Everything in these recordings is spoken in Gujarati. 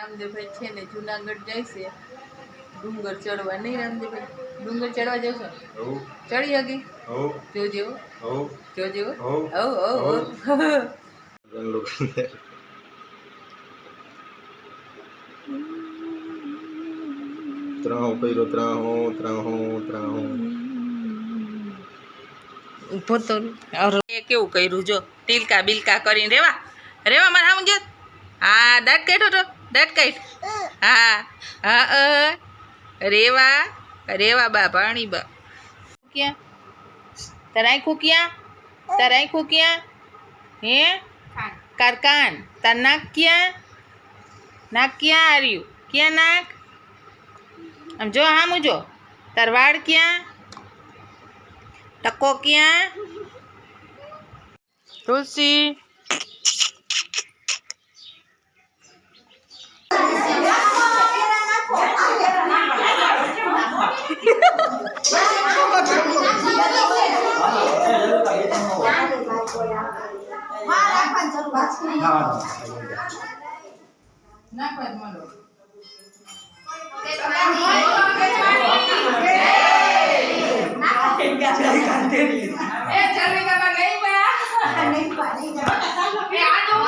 રામદેવભાઈ છે ને જુનાગઢ જાય છે. ડુંગર ચડવા. નહીં રામદેવભાઈ? ડુંગર ચડવા જશો હો ચડી હગી? હો જોજો હો. જોજો હો. ઓ ઓ ઓ ત્રાહો કર્યો ત્રાહો ત્રાહો ત્રાહો. ઊભો તો અરે, એ કેવું કર્યું જો? તિલકા બિલકા કરીને રેવા? રેવા મારે આમ જો હા દાંત કાઢો તો. દાંત કાઢ હા હા અ. રેવા રેવા બા પાણી બા. ક્યાં તરાઈ આંખું તરાઈ ખૂક્યા હે? કાર કાન તાર નાક ક્યાં? નાક ક્યાં આર્યું? ક્યાં નાક? આમ જો હા મુજો તાર વાળ ક્યાં? ટકો ક્યાં? તુલસી. એ ચરણી કરવા નહીં ગયા નહીં પાડી જવા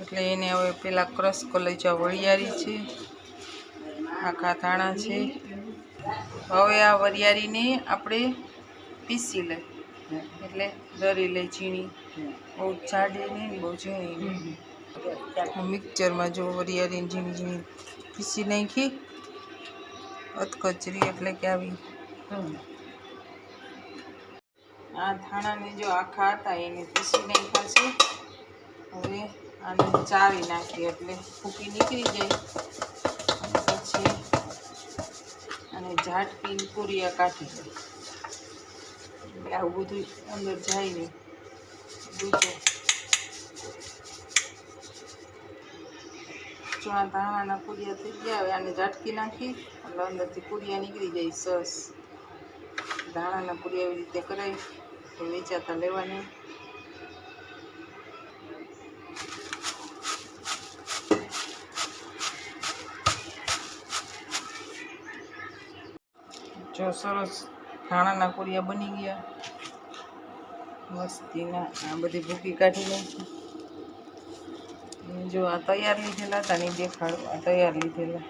એટલે એને હવે પેલા ક્રશ કલેજા વરિયારી છે. આખા ધાણા છે. હવે આ વરિયારીને આપણે પીસી લઈ એટલે દરી લઈ, ઝીણી, બહુ જાડી નહીં, બહુ ઝીણી મિક્સરમાં જો વરિયારીને ઝીણી ઝીણી પીસી નાખી, અધકચરી એટલે કે આવી. આ ધાણાને જો આખા હતા, એને પીસી નાખ્યા છે. હવે આને ચાવી નાખીએ એટલે ફૂકી નીકળી જાય અને પછી અને ઝાટકી પૂરિયા કાઢી દઈએ એટલે આવું બધું અંદર જાય નહીં બીજું જો ધાણાના પૂરિયા થઈ ગયા. હવે આને ઝાટકી નાખી. એટલે અંદરથી પૂરિયા નીકળી જાય સરસ. ધાણાના પૂરિયા એવી રીતે કરાય. તો વેચાતા લેવાની. જો સરસ ધાણાના કોરિયા બની ગયા. મસ્તીના, આ બધી ભૂકી કાઢી લઈશું જો આ તૈયાર લીધેલા હતા નહીં દેખાડું, આ તૈયાર લીધેલા.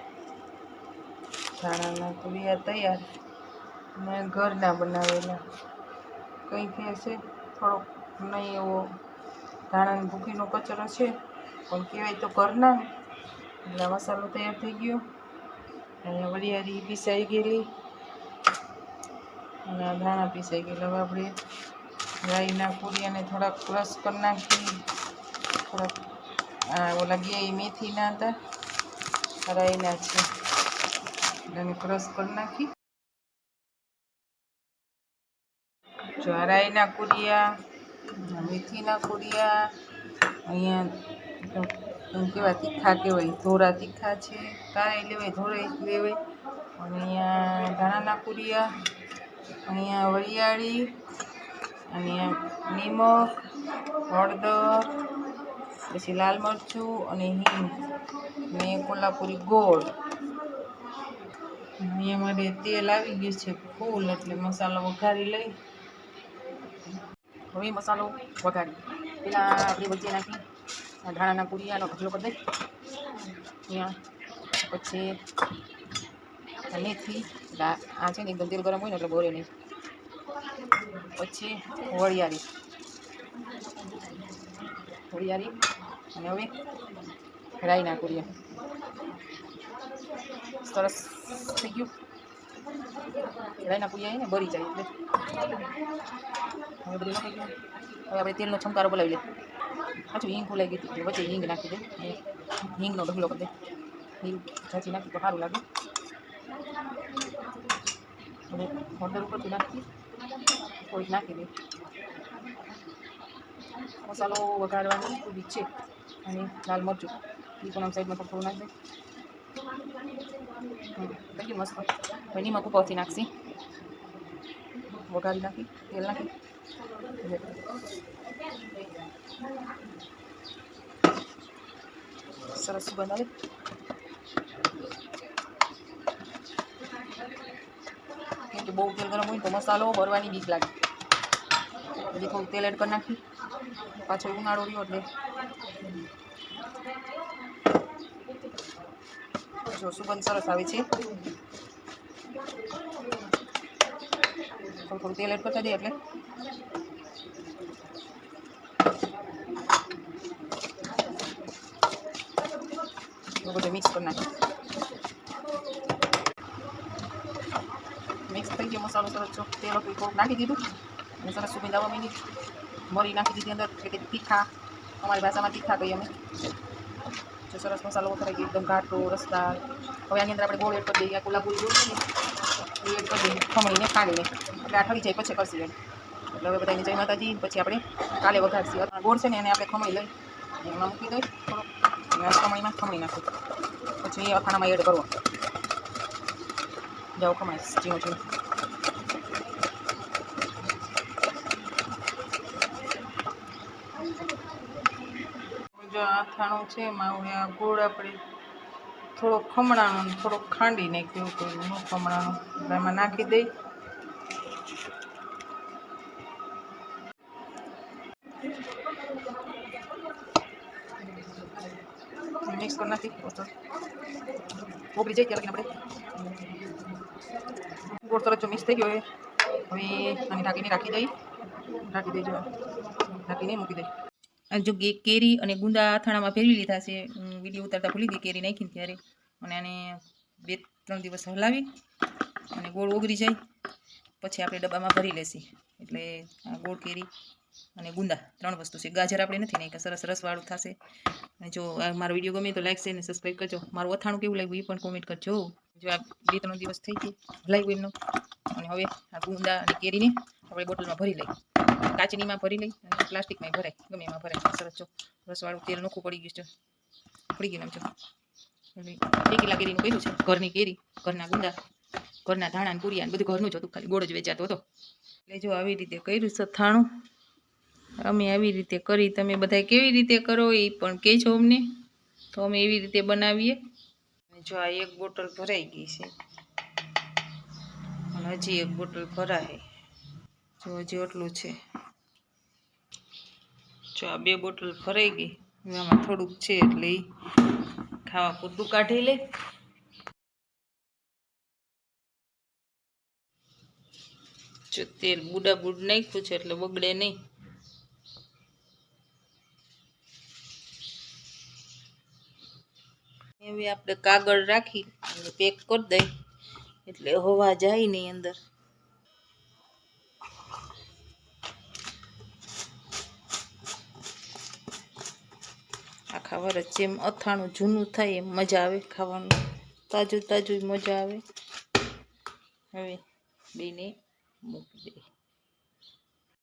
ધાણાના કોરિયા તૈયાર. ને ઘરના બનાવેલા. કંઈક હશે થોડોક નહીં એવો ધાણાની ભૂકીનો કચરો છે, પણ કહેવાય તો ઘરના. એટલે મસાલો તૈયાર થઈ ગયો. અને વરિયાળી પીસાઈ ગયેલી. અને ધાણા પીસાઈ ગયેલા હવે આપણે રાઈના પૂરિયાને થોડાક ક્રશ કરી નાખી થોડાક, આ ઓલા ગયા એ મેથીના હતા. રાઈના છે. એને ક્રશ કરી નાખી. જ્વારાઈના કુરિયા મેથીના કુરિયા અહીંયા એમ કેવા તીખા કહેવાય, ધોરા તીખા છે. કાંઈ લેવાય ધોરા લેવાય. અને અહીંયા ધાણાના કુરિયા અહીંયા વરિયાળી અને નિમક, હળદર, પછી લાલ મરચું અને હિંગ. ને કોલ્હાપુરી ગોળ. અહીંયા મારે તેલ આવી ગયું છે ફૂલ, એટલે મસાલો વઘારી લઈ. હવે મસાલો વઘારી. પેલા આપણે વચ્ચે નાખી ધાણાના પૂરિયાનો ઢગલો કરી દઈ. અહીંયા પછી મેથી, આ છે ને એકદમ તેલ ગરમ હોય ને એટલે બોરે નહીં. પછી વરિયાળી વરિયાળી અને હવે રાઈ કુરિયા સરસ થઈ ગયું. રાઈના કુરિયા ને બરી જાય એટલે. બધું નાખી ગયું. હવે આપણે તેલનો છંકારો બોલાવી લે પાછું હિંગ ફૂલાઈ ગઈ હતી. વચ્ચે હિંગ નાખી દે. હિંગનો ઢગલો કરી દે. હિંગ ઝાંચી નાખી તો સારું લાગે. હવે હોટલ ઉપરથી નાખી થોડીક નાખી દે મસાલો વઘારવાની થોડીક છે અને લાલ મરચું. એ પણ આમ સાઈડમાં થોડું થોડું નાખી દે. ગયું મસ્ત. હવે નિમક ઉપરથી નાખશી. વઘારી નાખી, તેલ નાખી. સરસ સુગંધ કે બહુ તેલ ગરમ હોય તો મસાલો ભરવાની બીક લાગે. હજી થોડું તેલ એડ કરી નાખી. પાછો ઉનાળો રહ્યો એટલે. જો સુગંધ સરસ આવે છે. થોડું થોડું તેલ એડ કરતા જઈએ એટલે. બધું મિક્સ કરી નાખીએ. ગયો મસાલો સરસ જો તેલ થોડુંક નાખી દીધું અને સરસ સુગંધ આવવા માંડી મરી નાખી દીધી અંદર એટલે કે તીખા અમારી ભાષામાં તીખા કહીએ અમે જો સરસ મસાલો વખરાઈ ગયો એકદમ ઘાટો રસદાર હવે આની અંદર આપણે ગોળ એડ કરી દઈએ આ કોલ્હાપુરી ગોળ છે એ એડ કરી દઈએ ખમણીને ખાંડીને એટલે આ ઠરી જાય પછી કરશું એડ એટલે હવે બધાને જય માતાજી પછી આપણે કાલે વઘારશું ગોળ છે ને એને આપણે ખમણી લઈ એમાં મૂકી દઈ આ ખમણીમાં ખમણી નાખું પછી અથાણામાં એડ કરવો જાઓ ખમાઈશ ઝીણું ઝીણું જો આથાણું છે માવડે આ ગોળ આપણે થોડોક ખમણાનો થોડોક ખાંડી નાખ્યું હતું ન ખમણાનો. એમાં નાખી દઈ. મિક્સ કરી નાખી ઓગળી જાય ત્યારે આપણે ગોળ તરત જો મિક્સ થઈ ગયો હવે હવે ઢાંકીને રાખી દઈ. ઢાંકી દેજો. ઢાંકીને મૂકી દઈ જો કેરી અને ગુંદા અથાણામાં ફેરવી લીધા છે વીડિયો ઉતારતા ભૂલી ગઈ, કેરી નાખીને ત્યારે. અને આને બે ત્રણ દિવસ હલાવી અને ગોળ ઓગળી જાય. પછી આપણે ડબ્બામાં ભરી લેશી. એટલે ગોળ, કેરી અને ગુંદા ત્રણ વસ્તુ છે. ગાજર આપણે નથી નાખ્યા, સરસ રસવાળું થશે. અને જો મારો વીડિયો ગમે તો લાઈક અને સબસ્ક્રાઈબ કરજો. મારું અથાણું કેવું લાગ્યું એ પણ કોમેન્ટ કરજો. જો આ બે ત્રણ દિવસ થઈ ગઈ હલાવ્યું એમનો. અને હવે આ ગુંદા અને કેરીને આપણે બોટલમાં ભરી લઈ કાચનીમાં ભરી લઈ અને પ્લાસ્ટિકમાં ભરાય. ગમે એમાં ભરાય. સરસ છો રસવાળું તેલ નોખું પડી ગયું છે. પડી ગયું એમ છો. ટેકીલા કેરીનું કહ્યું છે. ઘરની કેરી, ઘરના ગુંદા, ઘરના ધાણા ને પૂરિયા બધું ઘરનું જ હતું. ખાલી ગોળ જ વેચાતો હતો. એટલે જો આવી રીતે કર્યું સથાણું અમે આવી રીતે કરી, તમે બધા કેવી રીતે કરો એ પણ કહેજો અમને. તો અમે એવી રીતે બનાવીએ. જો આ એક બોટલ ભરાઈ ગઈ છે. અને હજી એક બોટલ ભરાય. જો હજી એટલું છે. જો આ બે બોટલ ભરાઈ ગઈ. હવે થોડુંક છે એટલે ખાવા પૂરતું કાઢી લે. જો તેલ બુડા બુડ નાખ્યું છે એટલે બગડે નહીં. એવી આપણે કાગળ રાખી પેક કરી દઈ. એટલે હવા જાય નહીં અંદર. આખા વરસ જેમ અથાણું જૂનું થાય એમ મજા આવે ખાવાનું. તાજું તાજું મજા આવે. હવે બેને મૂકી દઈ